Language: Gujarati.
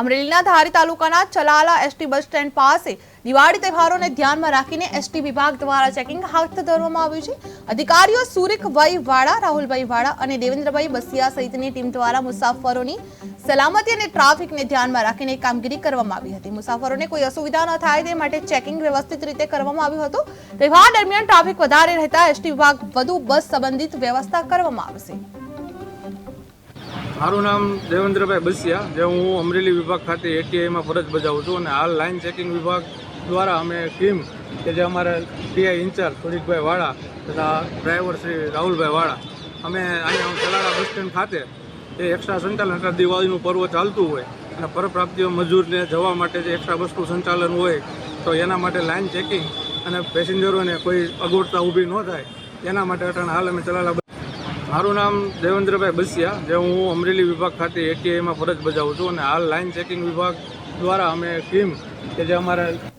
અમરેલીના ધારી તાલુકાના ચલાલા એસટી બસ સ્ટેન્ડ પાસે દિવાળી તહેવારોને ધ્યાનમાં રાખીને એસટી વિભાગ દ્વારા ચેકિંગ હાથ ધરવામાં આવ્યું છે. અધિકારીઓ સુરેખભાઈ વાળા, રાહુલભાઈ વાળા અને દેવેન્દ્રભાઈ બસિયા સહિતની ટીમ દ્વારા મુસાફરોની સલામતી અને ટ્રાફિકને ધ્યાનમાં રાખીને કામગીરી કરવામાં આવી હતી. મુસાફરોને કોઈ અસુવિધા ન થાય તે માટે ચેકિંગ વ્યવસ્થિત રીતે કરવામાં આવ્યું હતું. તહેવાર દરમિયાન ટ્રાફિક વધારે રહેતા એસટી વિભાગ વધુ બસ સંબંધિત વ્યવસ્થા કરવામાં આવશે. મારું નામ દેવેન્દ્રભાઈ બસિયા, જે હું અમરેલી વિભાગ ખાતે એટીઆઈમાં ફરજ બજાવું છું અને હાલ લાઇન ચેકિંગ વિભાગ દ્વારા અમે ટીમ કે જે અમારા પીઆઈ ઇન્ચાર્જ સુરીકભાઈ વાળા તથા ડ્રાઈવર શ્રી રાહુલભાઈ વાળા, અમે અહીંયા ચલાડા બસ સ્ટેન્ડ ખાતે એ એક્સ્ટ્રા સંચાલન એટલે દિવાળીનું પર્વ ચાલતું હોય અને પરપ્રાપ્તિઓ મજૂરને જવા માટે જે એક્સ્ટ્રા બસનું સંચાલન હોય, તો એના માટે લાઇન ચેકિંગ અને પેસેન્જરોને કોઈ અગવડતા ઊભી ન થાય, એના માટે અટાણે હાલ અમે ચલાલા મારું નામ દેવેન્દ્રભાઈ બસિયા, જે હું અમરેલી વિભાગ ખાતે એટીઆઈમાં ફરજ બજાવું છું અને હાલ લાઇન ચેકિંગ વિભાગ દ્વારા અમે ટીમ કે જે અમારા